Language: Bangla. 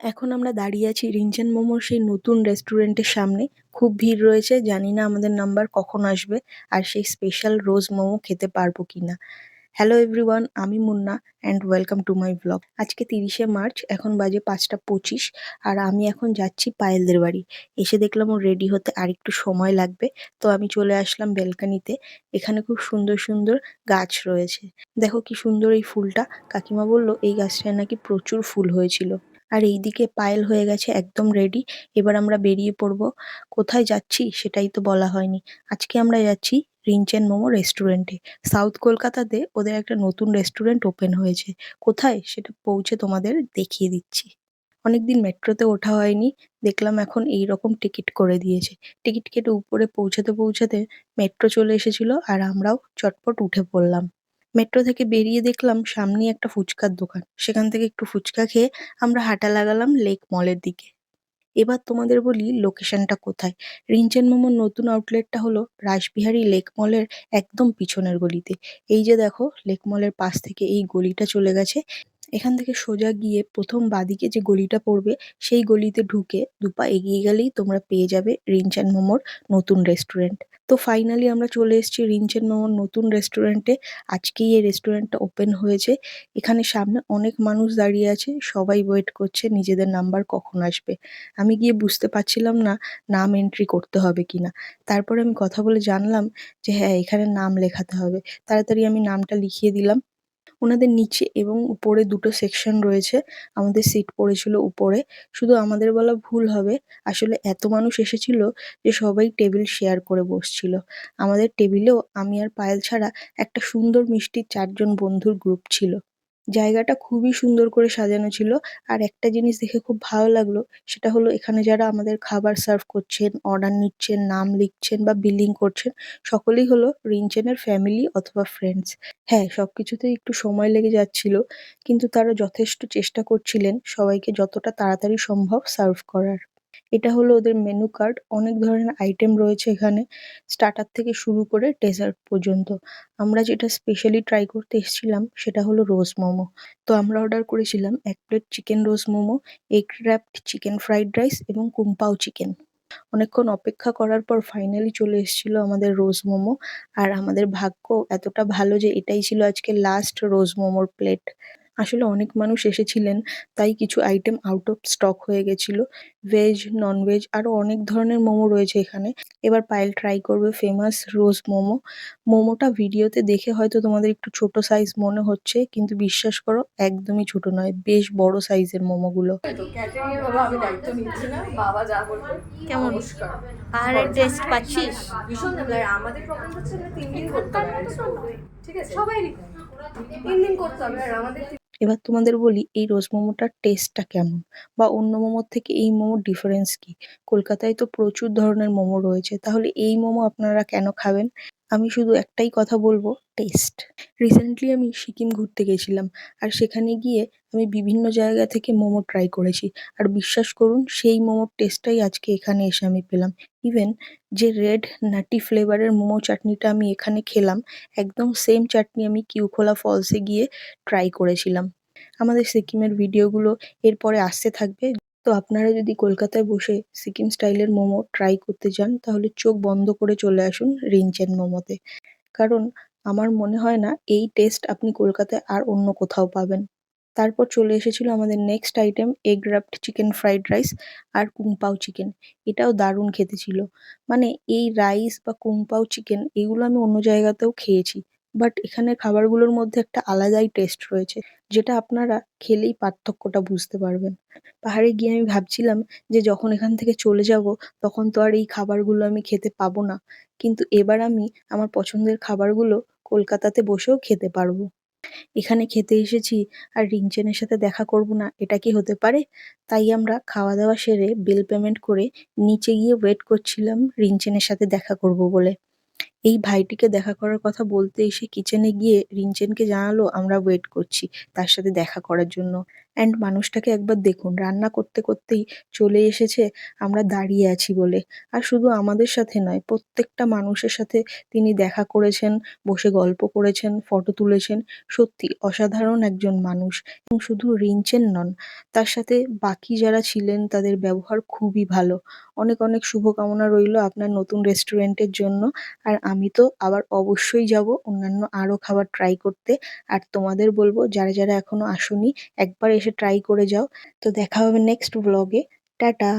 এখন আমরা দাঁড়িয়ে আছি রিঞ্চেন মোমোর সেই নতুন রেস্টুরেন্টের সামনে। খুব ভিড় রয়েছে, জানি না আমাদের নাম্বার কখন আসবে আর সেই স্পেশাল রোজ মোমো খেতে পারব কিনা। হ্যালো এভরিওয়ান আমি Munna and welcome to my vlog আজকে তিরিশে মার্চ, এখন বাজে পাঁচটা পঁচিশ আর আমি এখন যাচ্ছি পায়েলদের বাড়ি। এসে দেখলাম ওর রেডি হতে আর একটু সময় লাগবে, তো আমি চলে আসলাম বেলকানিতে এখানে খুব সুন্দর সুন্দর গাছ রয়েছে। দেখো কি সুন্দর এই ফুলটা। কাকিমা বলল, এই গাছটায় নাকি প্রচুর ফুল হয়েছিল। আর এইদিকে পায়েল হয়ে গেছে একদম রেডি এবার আমরা বেরিয়ে পড়ব। কোথায় যাচ্ছি সেটাই তো বলা হয়নি। আজকে আমরা যাচ্ছি রিঞ্চেন মোমো রেস্টুরেন্টে সাউথ কলকাতাতে ওদের একটা নতুন রেস্টুরেন্ট ওপেন হয়েছে। কোথায়? সেটা পৌঁছে তোমাদের দেখিয়ে দিচ্ছি। অনেকদিন মেট্রোতে ওঠা হয়নি। দেখলাম এখন এই রকম টিকিট করে দিয়েছে। টিকিট কেটে উপরে পৌঁছাতে পৌঁছাতে মেট্রো চলে এসেছিল আর আমরাও চটপট উঠে পড়লাম। মেট্রো থেকে বেরিয়ে দেখলাম সামনে একটা ফুচকার দোকান। সেখান থেকে একটু ফুচকা খেয়ে আমরা হাঁটা লাগালাম লেক মলের দিকে। এবার তোমাদের বলি লোকেশনটা কোথায়? রিঞ্চেন মোমোর নতুন আউটলেটটা হলো রাসবিহারী লেক মলের একদম পিছনের গলিতে। এই যে দেখো, লেক মলের পাশ থেকে এই গলিটা চলে গেছে। এখান থেকে সোজা গিয়ে প্রথম বাদিকে যে গলিটা পড়বে, সেই গলিতে ঢুকে দুপা এগিয়ে গেলেই তোমরা পেয়ে যাবে রিঞ্চেন মোমোর নতুন রেস্টুরেন্ট তো ফাইনালি আমরা চলে এসেছি রিঞ্চেন মোমোর নতুন রেস্টুরেন্টে আজকেই এই রেস্টুরেন্টটা ওপেন হয়েছে। এখানে সামনে অনেক মানুষ দাঁড়িয়ে আছে, সবাই ওয়েট করছে নিজেদের নাম্বার কখন আসবে। আমি গিয়ে বুঝতে পারছিলাম না নাম এন্ট্রি করতে হবে কিনা। তারপরে আমি কথা বলে জানলাম যে হ্যাঁ এখানে নাম লেখাতে হবে। তাড়াতাড়ি আমি নামটা লিখিয়ে দিলাম। ওনাদের নিচে এবং উপরে দুটো সেকশন রয়েছে। আমাদের সিট পড়েছিল উপরে। শুধু আমাদের বলা ভুল হবে। আসলে এত মানুষ এসেছিল যে সবাই টেবিল শেয়ার করে বসছিল। আমাদের টেবিলেও আমি আর পায়েল ছাড়া একটা সুন্দর মিষ্টি চারজন বন্ধুর গ্রুপ ছিল। জায়গাটা খুবই সুন্দর করে সাজানো ছিল। আর একটা জিনিস দেখে খুব ভালো লাগল, সেটা হলো এখানে যারা আমাদের খাবার সার্ভ করছেন, অর্ডার নিচ্ছেন, নাম লিখছেন বা বিলিং করছেন, সকলেই হলো রিঞ্চেনের ফ্যামিলি অথবা ফ্রেন্ডস। হ্যাঁ সবকিছুতেই একটু সময় লেগে যাচ্ছিল, কিন্তু তারা যথেষ্ট চেষ্টা করছিলেন সবাইকে যতটা তাড়াতাড়ি সম্ভব সার্ভ করার। এটা হলো ওদের মেনু কার্ড অনেক ধরনের আইটেম রয়েছে এখানে স্টার্টার থেকে শুরু করে ডেজার্ট পর্যন্ত। আমরা যেটা স্পেশালি ট্রাই করতে এসেছিলাম সেটা হলো রোজ মোমো তো আমরা অর্ডার করেছিলাম এক plate chicken rose momo egg wrapped chicken fried rice এবং কুম্পাও চিকেন অনেকক্ষণ অপেক্ষা করার পর ফাইনালি চলে এসেছিল আমাদের রোজ মোমো আর আমাদের ভাগ্য এতটা ভালো যে এটাই ছিল আজকে লাস্ট রোজ মোমোর প্লেট আসলে অনেক মানুষ এসেছিলেন, তাই কিছু আইটেম আউট অফ স্টক হয়ে গেছিল। ভেজ ননভেজ আরও অনেক ধরনের মোমো রয়েছে এখানে। এবার পায়েল ট্রাই করবে ফেমাস রোজ মোমো। মোমোটা ভিডিওতে দেখে হয়তো তোমাদের একটু ছোট সাইজ মনে হচ্ছে, কিন্তু বিশ্বাস করো একদমই ছোট নয়, বেশ বড় সাইজের মোমোগুলো। কেমন? পাহাড়ের টেস্ট পাচ্ছিস? ভীষণ আর আমাদের প্রবলেম হচ্ছে তিন দিন করতে ঠিক আছে? সবাই তিন দিন করতে হবে, আর আমাদের এবার তোমাদের বলি, এই রোজ মোমোটার টেস্টটা কেমন? বা অন্য মোমোর থেকে এই মোমোর ডিফারেন্স কি? কলকাতায় তো প্রচুর ধরনের মোমো রয়েছে, তাহলে এই মোমো আপনারা কেন খাবেন? আমি শুধু একটাই কথা বলব টেস্ট রিসেন্টলি আমি সিকিম ঘুরতে গেছিলাম, আর সেখানে গিয়ে আমি বিভিন্ন জায়গা থেকে মোমো ট্রাই করেছি। আর বিশ্বাস করুন, সেই মোমোর টেস্টটাই আজকে এখানে এসে আমি পেলাম। ইভেন যে রেড নাটি ফ্লেভারের মোমো চাটনিটা আমি এখানে খেলাম, একদম সেম চাটনি আমি কিউখোলা ফলসে গিয়ে ট্রাই করেছিলাম। আমাদের সিকিমের ভিডিওগুলো এরপরে আসতে থাকবে। তো আপনারা যদি কলকাতায় বসে সিকিম স্টাইলের মোমো ট্রাই করতে চান, তাহলে চোখ বন্ধ করে চলে আসুন রিঞ্চেন মোমোতে। কারণ আমার মনে হয় না, এই টেস্ট আপনি কলকাতায় আর অন্য কোথাও পাবেন। তারপর চলে এসেছিল আমাদের next item egg wrapped chicken fried rice আর কুংপাও চিকেন এটাও দারুণ খেতে ছিল। মানে এই রাইস বা কুংপাও চিকেন এগুলো আমি অন্য জায়গাতেও খেয়েছি বাট এখানের খাবারগুলোর মধ্যে একটা আলাদাই টেস্ট রয়েছে, যেটা আপনারা খেলেই পার্থক্যটা বুঝতে পারবেন। পাহাড়ে গিয়ে আমি ভাবছিলাম যে যখন এখান থেকে চলে যাব, তখন তো আর এই খাবারগুলো আমি খেতে পাবো না, কিন্তু এবার আমি আমার পছন্দের খাবারগুলো কলকাতাতে বসেও খেতে পারব। এখানে খেতে এসেছি আর রিংচেনের সাথে দেখা করব না, এটা কি হতে পারে? তাই আমরা খাওয়া দাওয়া সেরে বিল পেমেন্ট করে নিচে গিয়ে ওয়েট করছিলাম রিংচেনের সাথে দেখা করব বলে। এই ভাইটিকে দেখা করার কথা বলতে এসে কিচেনে গিয়ে রিঞ্চেনকে জানালো, আমরা ওয়েট করছি তার সাথে দেখা করার জন্য। অ্যান্ড মানুষটাকে একবার দেখুন, রান্না করতে করতেই চলে এসেছে, আমরা দাঁড়িয়ে আছি বলে। আর শুধু আমাদের সাথে নয়, প্রত্যেকটা মানুষের সাথে তিনি দেখা করেছেন, বসে গল্প করেছেন, ফটো তুলেছেন। সত্যি অসাধারণ একজন মানুষ। এবং শুধু রিঞ্চেন নন, তার সাথে বাকি যারা ছিলেন, তাদের ব্যবহার খুবই ভালো। অনেক অনেক শুভকামনা রইল আপনার নতুন রেস্টুরেন্টের জন্য। আর আমি তো আবার অবশ্যই যাব অন্যান্য আরও খাবার ট্রাই করতে। আর তোমাদের বলব, যারা যারা এখনও আসোনি, একবার এসে ট্রাই করে যাও। তো দেখা হবে নেক্সট ব্লগে টাটা!